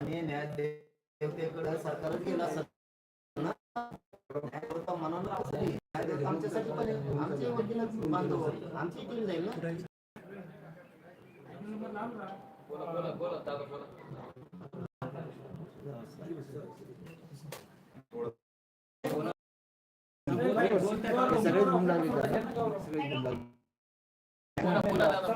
आणि न्यायदेवतेकडे सरकारच गेला आमच्यासाठी पण आहे. आमचे वकीलच बांधव आमची टीम जाईल ना? सगळेच घुम लागले सगळेच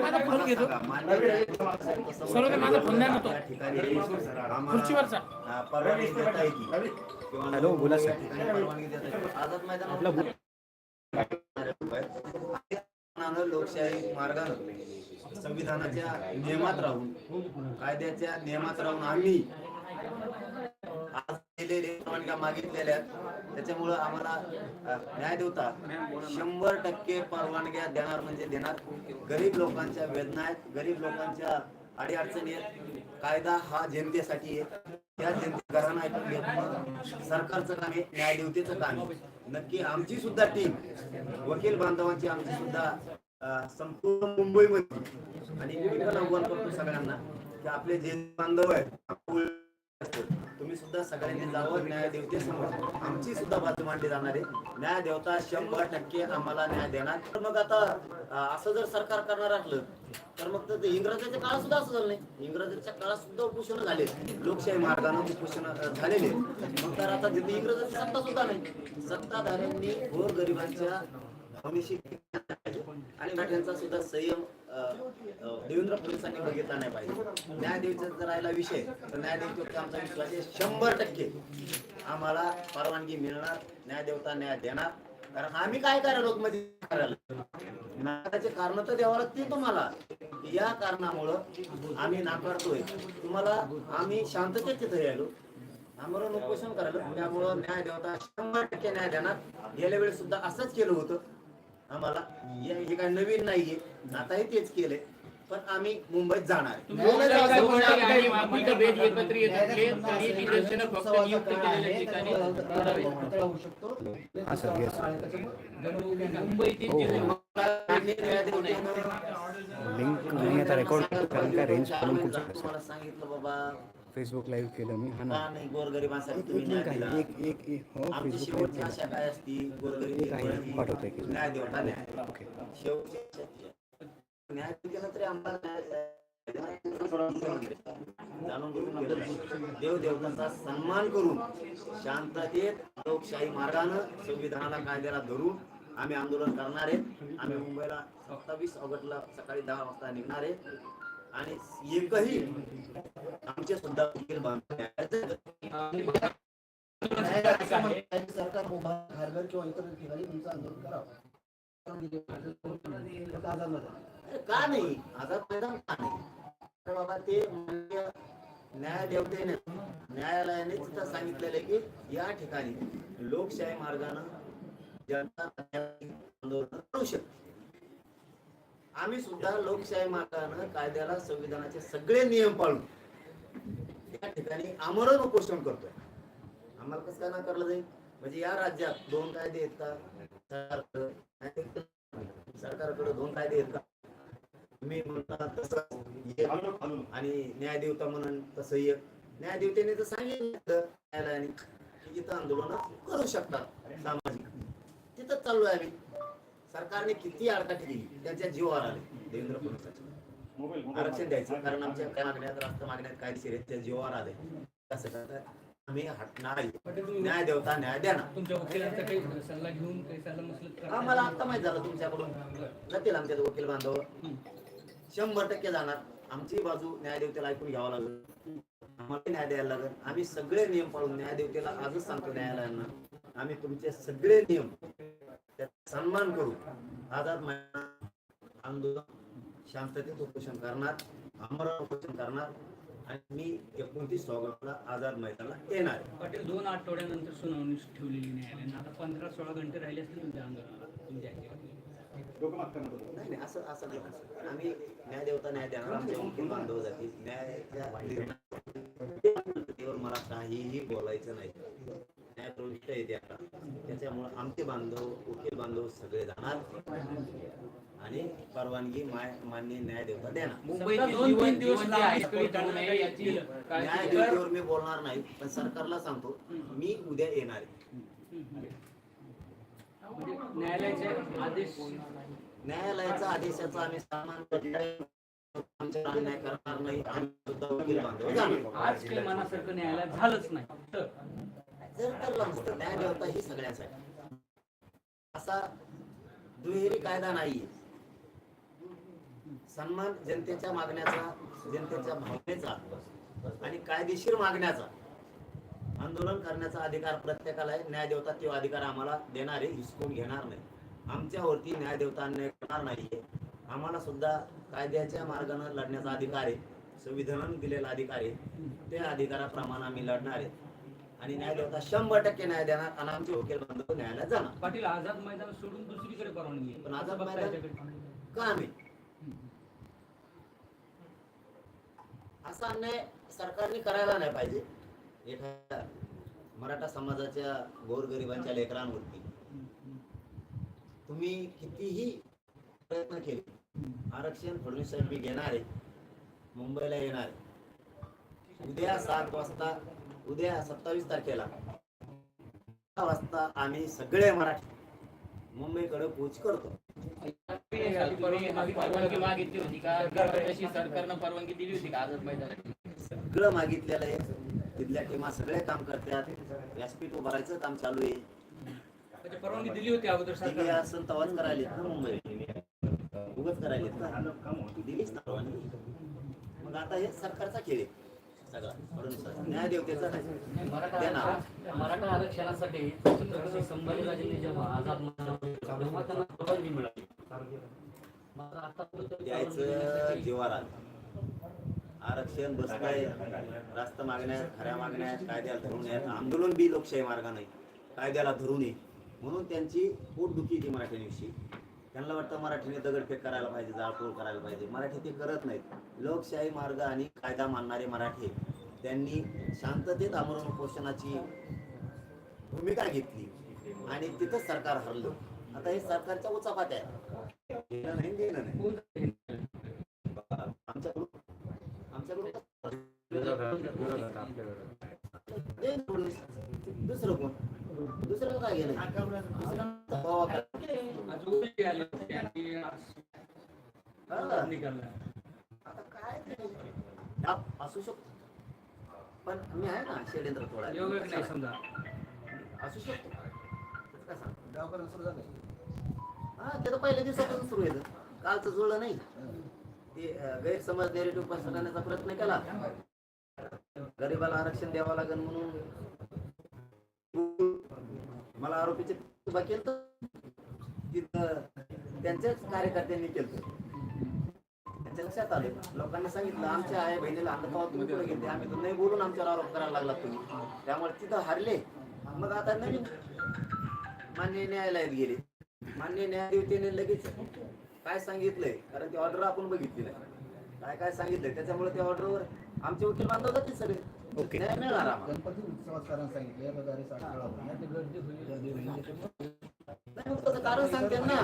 तुझा बूट सर्व माझा फोन नाही खुर्चीवरचा परवानगी देता येते किंवा हॅलो, बोला सर. मानानं लोकशाही मार्गानं संविधानाच्या नियमात राहून कायद्याच्या नियमात राहून आम्ही केलेले परवानग्या मागितलेल्या त्याच्यामुळं आम्हाला न्याय देवता शंभर टक्के परवानग्या देणार म्हणजे देणार. गरीब लोकांच्या वेदना आहेत. गरीब लोकांच्या अडीअडचणी आहेत. कायदा हा जनतेसाठी आहे. त्या जनते घराणं ऐकून घेत सरकारचं काम आहे न्याय देवतेचं काम आहे. नक्की आमची सुद्धा टीम वकील बांधवांची आमची सुद्धा संपूर्ण संपूर्ण मुंबईमध्ये आणि मी पण आव्हान करतो सगळ्यांना की आपले जे बांधव आहेत तुम्ही सुद्धा सगळ्यांनी जावं न्याय देवतेसमोर आमची सुद्धा बाजू मांडली जाणार आहे. न्याय देवता शंभर टक्के आम्हाला न्याय देणार. तर मग आता असं जर सरकार करणार असलं तर मग ते इंग्रजाच्या काळात सुद्धा असं झालं नाही. इंग्रजाच्या काळात सुद्धा उपोषण झाले. लोकशाही मार्गाने उपोषण झालेले. मग तर आता तिथे इंग्रजाची सत्ता सुद्धा नाही. सत्ताधाऱ्यांनी गोर गरिबांच्या भावनेशी आणि मराठ्यांचा सुद्धा संयम देवेंद्र पोलिसांनी बघितला नाही पाहिजे. न्यायदेवीचा जर राहिला विषय तर न्यायदेवतेवरती आमचा विश्वास आहे शंभर टक्के. आम्हाला परवानगी मिळणार न्यायदेवता न्याय देणार. कारण आम्ही काय करा लोकमध्ये करायला नाकाचे कारण तर द्यावं लागतील तुम्हाला. या कारणामुळं आम्ही नाकारतोय. तुम्हाला आम्ही शांततेत तिथे यायलो आम्हाला उपोषण करायला त्यामुळं न्याय देवता शंभर टक्के न्याय देणार. गेल्या वेळेस सुद्धा असंच केलं होतं. आम्हाला हे हे काही नवीन नाहीये. आताही तेच केलंय. पण आम्ही मुंबईत जाणार आहे. भेट एकत्र येत असले तरी निदर्शनं फक्त नियुक्त केलेल्या ठिकाणी हा सर येस मुंबईतील जिल्हे- लिंक नाही आता रेकॉर्ड कारण काय रेंज प्रॉब्लेम खूप झाला सर तुम्हाला सांगितलं बाबा फेसबुक लाईव्ह केलं मी हा ना. नाही? गोरगरिबांसाठी एक तुम्ही एक न्याय लिंक दिला आहे एक एक एक हो आमची फेसबुक शेवटची लाईव्ह आशा काय असती? एक गोरगरिबी आहे, पाठवतो एक. न्याय देवता? न्याय ओके. शेवटची आशा ती आहे. न्याय केला तरी आम्हाला न्याय जाणून बुजून केलं नाही. देव देवतांचा सन्मान करून शांततेत लोकशाही मार्गानं संविधानाला कायद्याला धरून आम्ही आंदोलन करणार आहे. आम्ही मुंबईला सत्तावीस ऑगस्टला सकाळी दहा वाजता निघणार आहे. आणि एकही आमचे सुद्धा वकील सरकार खारघर किंवा इतर ठिकाणी तुमचं आंदोलन करावं. का नाही? आझाद मैदान का नाही? बाबा ते माननीय न्याय देवतेने न्यायालयाने तिथं सांगितलेलं आहे की या ठिकाणी लोकशाही मार्गानं जनता आंदोलन करू शकते. आम्ही सुद्धा लोकशाही मार्गानं कायद्याला संविधानाचे सगळे नियम पाळून त्या ठिकाणी आमरण उपोषण करतोय. आम्हाला कसं काय नाकारलं जाईल? म्हणजे या राज्यात दोन कायदे आहेत का? सरकारकडं. सरकारकडे दोन कायदे आहेत का? तुम्ही म्हणता तसं आणि न्यायदेवता म्हणून तसं ये न्यायदेवतेने तर सांगितलं न्यायालयाने की इथं आंदोलन करू शकतात सामाजिक. तिथं चाललोय आम्ही. सरकारने किती आडकाठी दिली त्यांच्या जीवावर आले. देवेंद्र फडणवीस आरक्षण द्यायचं. कारण आमच्या काय मागण्यात राष्ट्र मागण्यात कायदेशीर आहेत. त्या जीवावर आले. आम्ही हटणार आहे. न्याय देवता न्याय देणार तुमच्या वकिलांचा काही सल्ला घेऊन काही सल्ला मसलत करा. आम्हाला आता माहीत झालं तुमच्याकडून. जातील आमचे वकील बांधव. शंभर टक्के जाणार. आमची बाजू न्यायदेवतेला ऐकून घ्यावं लागेल. आम्हाला न्याय द्यायला लागेल. आम्ही सगळे नियम पाळून न्यायदेवतेला आजच सांगतो न्यायालयांना आम्ही तुमचे सगळे नियम त्याचा सन्मान करू. आझाद मैदान आंदोलन शांततेत उपोषण करणार आमरण उपोषण करणार आणि मी एकोणतीस ऑगस्टला आझाद मैदानाला येणार पटेल पाटील दोन आठवड्यानंतर सुनावणी ठेवलेली न्यायालयानं. आता पंधरा सोळा घंटे राहिले असतील तुमच्या आंदोलनाला तुमच्या नाही नाही असं असं नाही आम्ही न्याय देवता न्याय देणार आमचे वकील बांधव जातील न्यायाच्या मला काहीही बोलायचं नाही न्याय प्रविष्ट येते आता त्याच्यामुळे आमचे बांधव वकील बांधव सगळे जाणार आणि परवानगी मान्य न्याय देवता देणार मुंबईतील न्याय मी बोलणार नाही पण सरकारला सांगतो मी उद्या येणार आहे न्यायालयाचे आदेश न्यायालयाचा आदेशाचा आम्ही सन्मान करतोय. आमच्यावर अन्याय करणार नाही आम्ही सुद्धा वकील बांधव जाणार आज काही मनासारखं न्यायालयात झालंच नाही. तर जर ठरलं नसतं न्याय देवता ही सगळ्यांसाठी. असा दुहेरी कायदा नाहीये. सन्मान जनतेच्या मागण्याचा जनतेच्या भावनेचा आणि कायदेशीर मागण्याचा आंदोलन करण्याचा अधिकार प्रत्येकाला आहे. न्याय देवता तो अधिकार आम्हाला देणार आहे हिसकून घेणार नाही. आमच्यावरती न्याय देवता अन्याय करणार नाहीये. आम्हाला सुद्धा कायद्याच्या मार्गाने लढण्याचा अधिकार आहे. संविधानाने दिलेला अधिकार आहे. त्या अधिकाराप्रमाणे आम्ही लढणार आहे. आणि न्याय देवता शंभर टक्के न्याय देणार आणि आमचे वकील बांधव न्यायालयात जाणार. पाटील आझाद मैदान सोडून दुसरीकडे परवानगी. पण आझाद मैदान-. का आम्ही असा अन्याय सरकारने करायला नाही पाहिजे. एखाद्या मराठा समाजाच्या गोरगरिबांच्या लेकरांवरती तुम्ही कितीही प्रयत्न केले आरक्षण फडणवीस साहेब मी घेणार आहे. मुंबईला येणार आहे. उद्या सात वाजता उद्या सत्तावीस तारखेला वाजता आम्ही सगळे मराठी मुंबईकडे पोच करतो. मागितली होती का सरकारनं परवानगी दिली होती का आझाद मैदान सगळं मागितलेलं आहे. तिथल्या टीमा सगळे काम करतात. व्यासपीठ उभारायचं काम चालू आहे. म्हणजे परवानगी दिली होती अगोदर ठीक आहे सरकार असं तवाच करायला ना मुंबई उगच करायलेत ना. दिलीच ना परवानगी. मग आता हे सरकारचा खेळ आहे. सगळा. फडणवीस न्यायदेवतेचा नाही. मराठा देणार. मराठा आरक्षणासाठी छत्रपती संभाजीराजेंनी जेव्हा आझाद मैदान तेव्हा त्यांना परवानगी मिळाली. मात्र आतापर्यंत द्यायचं आलं. आरक्षण बसलाय रास्त मागण्या खऱ्या मागण्या कायद्याला धरून आहेत आंदोलन बी लोकशाही मार्गा नाही कायद्याला धरून आहे म्हणून त्यांची पोटदुखी येते मराठ्यांविषयी त्यांना वाटतं मराठीने दगडफेक करायला पाहिजे जाळपोळ करायला पाहिजे. मराठी ते करत नाहीत. लोकशाही मार्ग आणि कायदा मानणारे मराठी त्यांनी शांततेत आमरण उपोषणाची भूमिका घेतली आणि तिथंच सरकार हरलं. आता हे सरकारच्या उचापात आहे. नाही देणं नाही. आमच्याकडून आमच्याकडून दुसरं कोण? दुसरं काय गेलं हा. आता काय असू शकतो पण मी आहे ना थोडा. नाही समजा. असू शकतो. काय सांगू? सुरू झालं हा ते तर पहिल्या दिवसापासून सुरू आहे कालचं जुळलं नाही. ते गैरसमज नेरेटिव्ह पसरवण्याचा प्रयत्न केला. गरीबाला आरक्षण द्यावं लागेल म्हणून मला आरोपीचे केलं तिथं त्यांच्याच कार्यकर्त्यांनी केलं त्यांच्या लक्षात आले लोकांनी सांगितलं आमच्या आई बहिणीला आता तुम्ही पुढे आम्ही तर नाही बोलून आमच्यावर आरोप करायला लागला तुम्ही. त्यामुळे तिथं हारले. मग आता नवीन मान्य न्यायालयात गेले. मान्य न्यायाधीशाने लगेच काय सांगितलंय? कारण ती ऑर्डर आपण बघितली नाही. काय काय सांगितलंय? त्याच्यामुळे त्या ऑर्डरवर आमचे वकील बांधव ते सगळे. आम्हाला गणपती उत्सवात कारण सांगितलं या प्रकारे साठ कळावं. ते गर्दी होईल. गर्दी होईल. त्याच्यामुळे नाही, मग त्याचं कारण सांगते ना.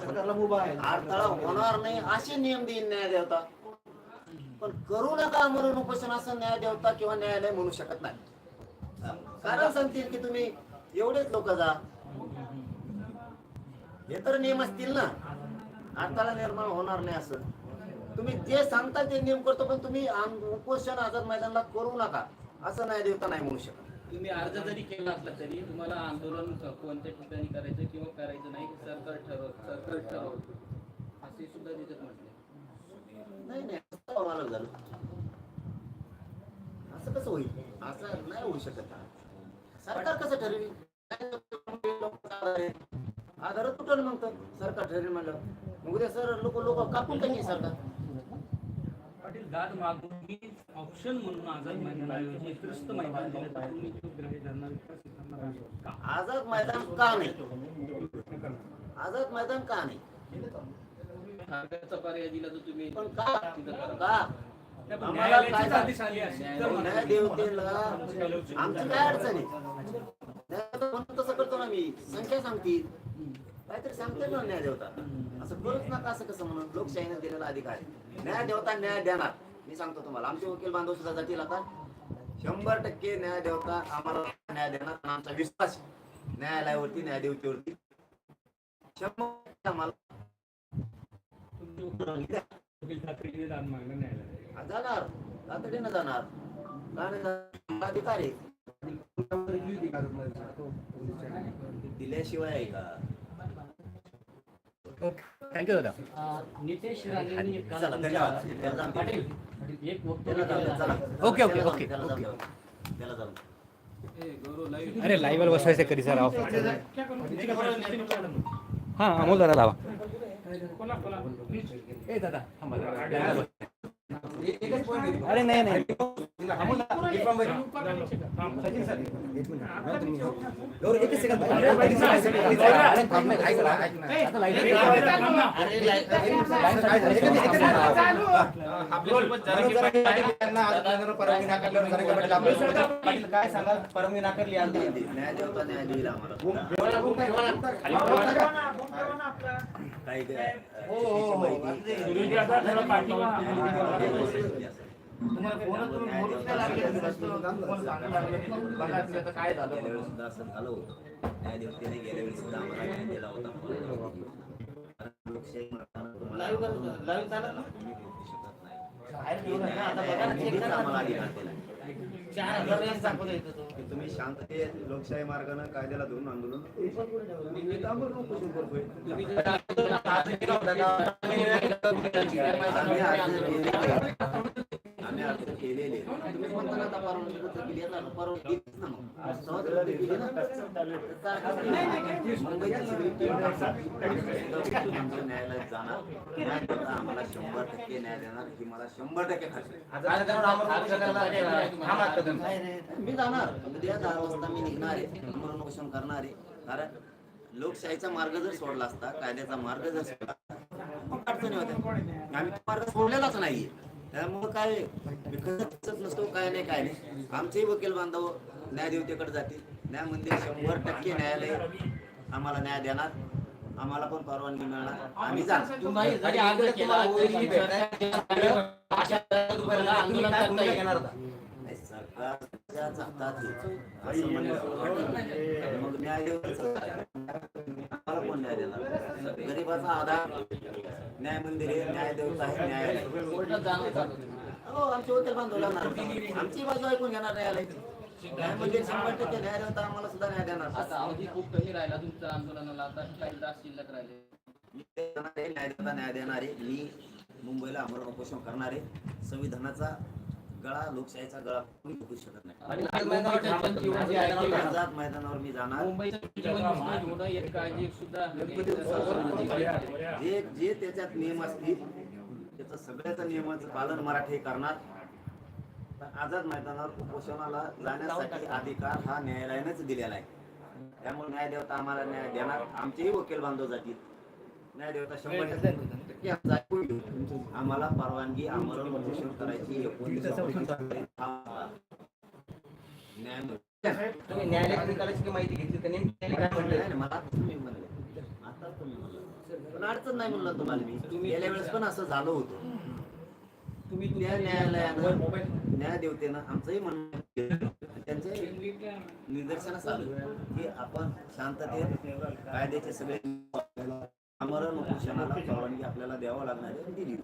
सरकारला मुभा आहे. अडथळा होणार नाही असे नियम देईन न्याय देवता पण करू नका म्हणून उपोषण असं न्याय देवता किंवा न्यायालय म्हणू शकत नाही. कारण सांगतील की तुम्ही एवढेच लोक जा. हे तर नियम असतील ना. अडथळा निर्माण होणार नाही असं. तुम्ही जे सांगता ते नियम करतो पण तुम्ही आम- उपोषण आझाद मैदानाला करू नका. असं नाही देवता नाही म्हणू शकत. तुम्ही अर्ज जरी केला असला तरी तुम्हाला आंदोलन कोणत्या ठिकाणी करायचं किंवा करायचं नाही सरकार ठरव सरकार ठरवतं असे सुद्धा त्याच्यात म्हटले नाही नाही. असं आम्हाला झालं. असं कसं होईल? असं नाही होऊ शकत. सरकार कसं ठरवेल? आधार तुटल मग तर. सरकार ठरवेल म्हणलं. मग उद्या सर लोक लोक कापून टाकी सरकार. पाटील मी ऑप्शन म्हणून आझाद मैदानाऐवजी त्रस्त मैदान दिलं तर तुम्ही तो ग्राह्य धरणार का? आझाद मैदान का नाही? आझाद मैदान का नाही? खारघरचा पर्याय दिला तर तुम्ही पण का? तिथं करा. का? नाही, पण आम्हाला न्यायालयाचीच काय आदेश आली असती तर म्हणा. न्याय देवतेला आमची काय अडचण आहे? न्याय म्हणून तसं करतो ना मी. संख्या सांगतील. काहीतरी सांगते ना न्याय देवता असं करूच नका असं कसं म्हणून. लोकशाहीने दिलेला अधिकार आहे. न्याय देवता न्याय देणार. मी सांगतो तुम्हाला आमचे वकील बांधव सुद्धा जातील आता. शंभर टक्के न्याय देवता आम्हाला न्याय देणार आमचा विश्वास. न्यायालयावरती न्यायदेवतेवरती शंभर आम्हाला. जाणार. तातडीनं जाणार. का नाही जाणार? अधिकार आहे. दिल्याशिवाय आहे का? थँक्यू दादा नितेश राणेंनी एक काल. पाटील एक वक्तव्य केलं आहे. ओके, ओके, त्याला ओके, ओके. अरे लाईव्हवर बसवायचं कधी सर हां अमोल दादा लावा ए दादा थांबा जरा. अरे नाही नाही सचिन सर, एक मिनिट. एकच सेकंद. काय काय सांगाल परवानगी नाकारली काही काय झालं सुद्धा असं झालं होतं न्यायदेवतेने गेल्या वेळेस सुद्धा आम्हाला दिला होता तुम्हाला तुम्ही शांततेत लोकशाही मार्गाने कायद्याला धरून आंदोलन. आम्ही. आम्ही अर्ज केलेले. तुम्ही म्हणता आता परवानगी पत्र केली आता परवानगी ना मग. सहज रद्द केली ना. मुंबईची सगळी टीम न्यायालयात जाणार न्याय आम्हाला शंभर टक्के न्याय देणार ही मला शंभर टक्के खात्री मी जाणार. उद्या दहा वाजता मी निघणार आहे. आमरण उपोषण करणार आहे. कारण लोकशाहीचा मार्ग जर सोडला असता कायद्याचा मार्ग जर सोडला अडचणी होत्या? आम्ही मार्ग सोडलेलाच नाहीये. त्यामुळे काय विकतच नसतो काय नाही काय नाही. आमचेही वकील बांधव न्यायदेवतेकडे जातील. न्याय मंदिर शंभर टक्के न्यायालय आम्हाला न्याय देणार. आम्हाला पण परवानगी मिळणार. आम्ही जाणार. हातात मग न्याय कोण न्याय देणार गरीबाचा आधार न्याय मंदिर आहे न्याय देवता आहे न्यायालय हो आमची वकील बांधवला आमची बाजू ऐकून घेणार न्यायालय न्याय शंभर टक्के न्याय देवता आम्हाला सुद्धा न्याय देणार आता अवधी खूप कमी राहिला तुमच्या आंदोलनाला आता काही तास शिल्लक राहिले मी आहे, न्याय न्याय देणार आहे मी मुंबईला आमरण उपोषण करणार आहे संविधानाचा गळा लोकशाहीचा गळा कोणी घेऊ शकत नाही. आझाद मैदानावर मी जाणार. जे जे त्याच्यात नियम असतील त्याचं सगळ्याच नियमाचं पालन मराठी करणार. तर आझाद मैदानावर उपोषणाला जाण्यासाठी अधिकार हा न्यायालयानेच दिलेला आहे. त्यामुळे न्यायदेवता आम्हाला न्याय देणार. आमचेही वकील बांधव जातील. न्यायदेवता शंभर टक्के आमचं ऐकून घेऊ. आम्हाला परवानगी आमरण करायची एकोणतीस न्याय. तुम्ही न्यायालयात निकालाची माहिती घेतली तर नेमकी न्यायालय काय नाही, म्हणलं नाही, मला आताच तुम्ही म्हणले. आताच तुम्ही म्हणलं. पण अडचण नाही म्हणलं तुम्हाला मी. तुम्ही गेल्या वेळेस पण असं झालं होतं. तुम्ही त्या न्यायालयानं न्याय देवतेनं आमचंही म्हणणं त्यांचे निदर्शनास आलं. की आपण शांततेत कायद्याचे सगळे आमरण उपोषणाला परवानगी आपल्याला द्यावं लागणार आहे दिली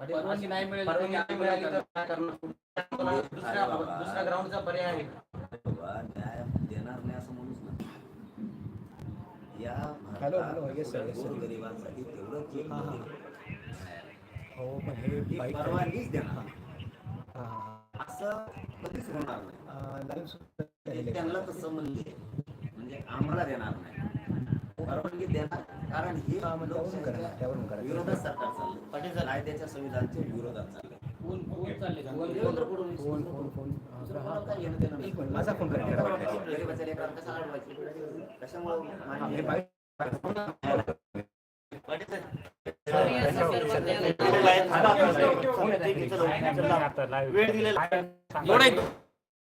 परवानगी नाही मिळेल तर परवानगी नाही मिळाली तर काय करणार? दुसऱ्या बाबा. दुसऱ्या ग्राउंडचा पर्याय आहे बाबा, न्याय देणार नाही असं म्हणूच ना या hello, hello, yes, sir, yes, sir. गरिबांसाठी तेवढं केलं हा, हा. होतं. हो पण हे ही बाईक परवानगीच देणार असं कधीच होणार नाही. त्यांना तसं म्हणले म्हणजे आम्हाला देणार नाही परवानगी देणार कारण हे हा, करा विरोधात सरकार चाललंय कायद्याच्या संविधानाच्या विरोधात चालले देवेंद्र फडणवीस हा? कशामुळं हे आहे? बाईक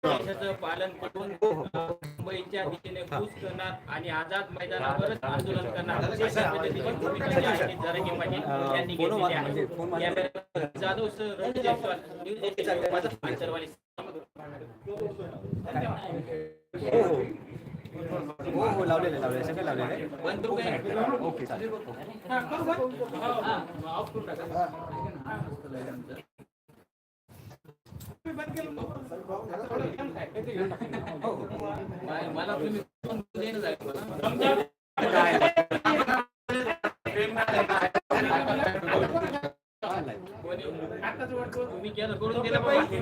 देशाचं पालन करून मुंबईच्या दिशेने कूच करणार आणि आझाद मैदानावरच आंदोलन करणार. अशा पद्धतीची भूमिका जी आहे ती जरांगे पाटील यांनी घेतलेली आहे. यावेळी Jadhav sir Ravi Jaiswal news eighteen माझा आंतरवाली हो हो. लावलेले लावलेले सगळे लावलेले. बंद? ओके चालेल. हा, करून टाका. मला- तुम्ही फोन देणं झालं. तुम्ही केलं करून दिलं पाहिजे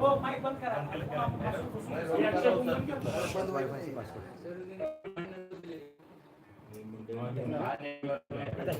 हो, बंद करा.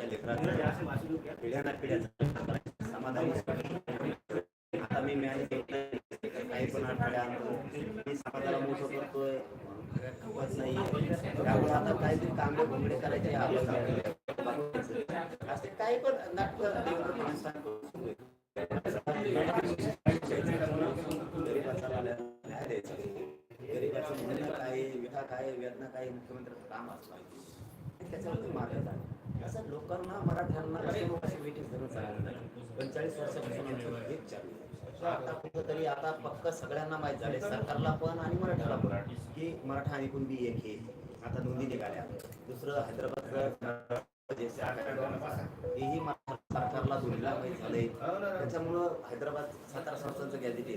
माझ्या समाजाच्या लेकरांना पिढ्या पिढ्या समाधानी आता मी मॅच काही पण अडथळे आणतो. मी समाजाला मोठं करतोय खपत नाही. त्यामुळे आता काहीतरी कांबळे कोंबडे करायचे असे काही पण नाटक गरीबाचं म्हणणं काय विधा काय वेदना काय मुख्यमंत्र्याचं काम असलं पाहिजे त्याच्यावरती मार्ग झाला असं लोकांना मराठ्यांना पंचेचाळीस वर्षापासून आमचं हेच चालू आहे. आता कुठंतरी आता पक्क सगळ्यांना माहीत झाले सरकारला पण आणि मराठ्याला पण की मराठा आणि कुणबी एक हे आता नोंदी निघाल्या. दुसरं हैदराबादचं जे हेही सरकारला दोन्हीला माहीत झालंय. त्याच्यामुळं हैदराबाद सातारा संस्थांचं गॅझेट आहे.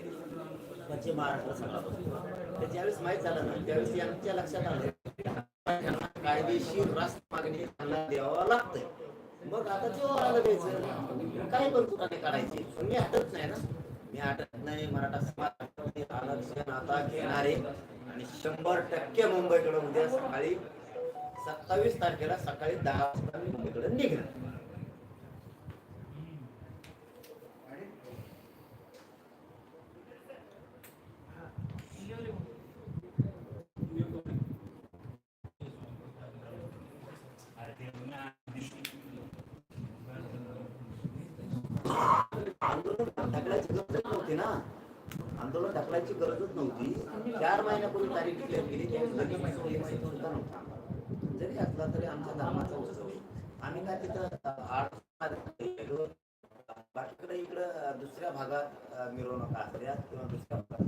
पश्चिम महाराष्ट्र सगळा बसतो ते ज्यावेळेस माहीत झालं ना त्यावेळेस यांच्या लक्षात आलं. कायदेशीर रास्त मागणी त्यांना द्यावा लागतंय. मग आता जेव्हा आलं द्यायचं. काय पण काढायचे? पण मी हटत नाही ना. मी हटत नाही. मराठा समाज आरक्षण आता घेणारे आणि शंभर टक्के मुंबईकडे उद्या सकाळी सत्तावीस तारखेला सकाळी दहा वाजता मी मुंबईकडे निघणार आंदोलन ढकलायची गरजच नव्हती ना आंदोलन ढकलायची गरजच नव्हती चार महिन्यापूर्वी तारीख डिक्लेअर केली त्यावेळेस लगेच माहिती होती, माहिती सुद्धा नव्हता जरी असला तरी आमच्या धर्माचा उत्सव आहे आम्ही काय तिथं आठ गेलो. बाकीकडे इकडं दुसऱ्या भागात अं, मिरवणुका असल्या किंवा दुसऱ्या भागात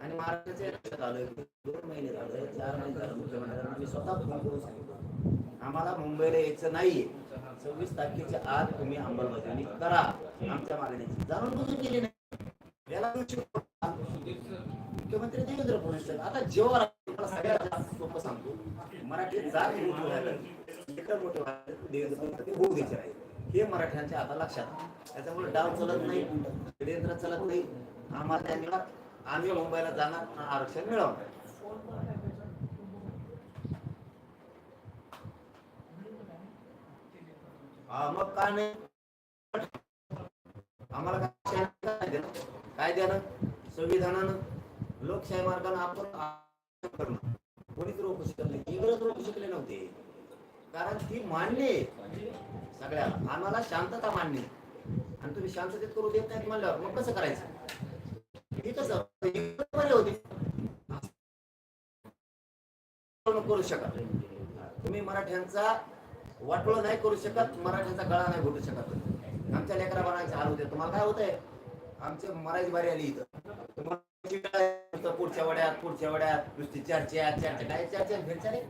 आणि महाराष्ट्राचे लक्षात आलं की दोन महिने झाले चार महिने झाले मुख्यमंत्र्यांना मी स्वतः फोन करून सांगितलं आम्हाला मुंबईला यायचं नाही सव्वीस तारखेच्या आत तुम्ही अंमलबजावणी करा. आमच्या मागण्याची जाणून बुजून केली नाही. याला मुख्यमंत्री देवेंद्र फडणवीस आता जेव्हा मला सगळ्यात जास्त सोपं सांगतो. मराठी जात मोठी व्हायला मोठे व्हायला देवेंद्र फडणवीस ते होऊ द्यायचे आहे हे मराठ्यांच्या आता लक्षात. त्याच्यामुळे डाव चलत नाही षडयंत्र चलत नाही. आम्हाला त्यांना आम्ही मुंबईला जाणार आरक्षण मिळवणार. मग का नाही? आम्हाला काय काय देणं? संविधानानं लोकशाही मार्गाने आपण करणं. कोणीच रोखू शकत नाही. इंग्रज रोखू शकले नव्हते. कारण ती मान्य आहे. सगळ्याला आम्हाला शांतता मान्य आणि तुम्ही शांततेत करू देत नाहीत म्हणल्यावर मग कसं करायचं? हे कसं? करू शकत तुम्ही मराठ्यांचा वाटोळ नाही करू शकत मराठ्यांचा गळा नाही घोटू शकत. आमच्या लेकरा बाळांचे हाल होते तुम्हाला काय होतंय? आमचे मराठी बारी आली इथं. पुढच्या वड्यात पुढच्या वड्यात नुसती चर्चा चर्चा काय चर्चा? भेटच्या नाही.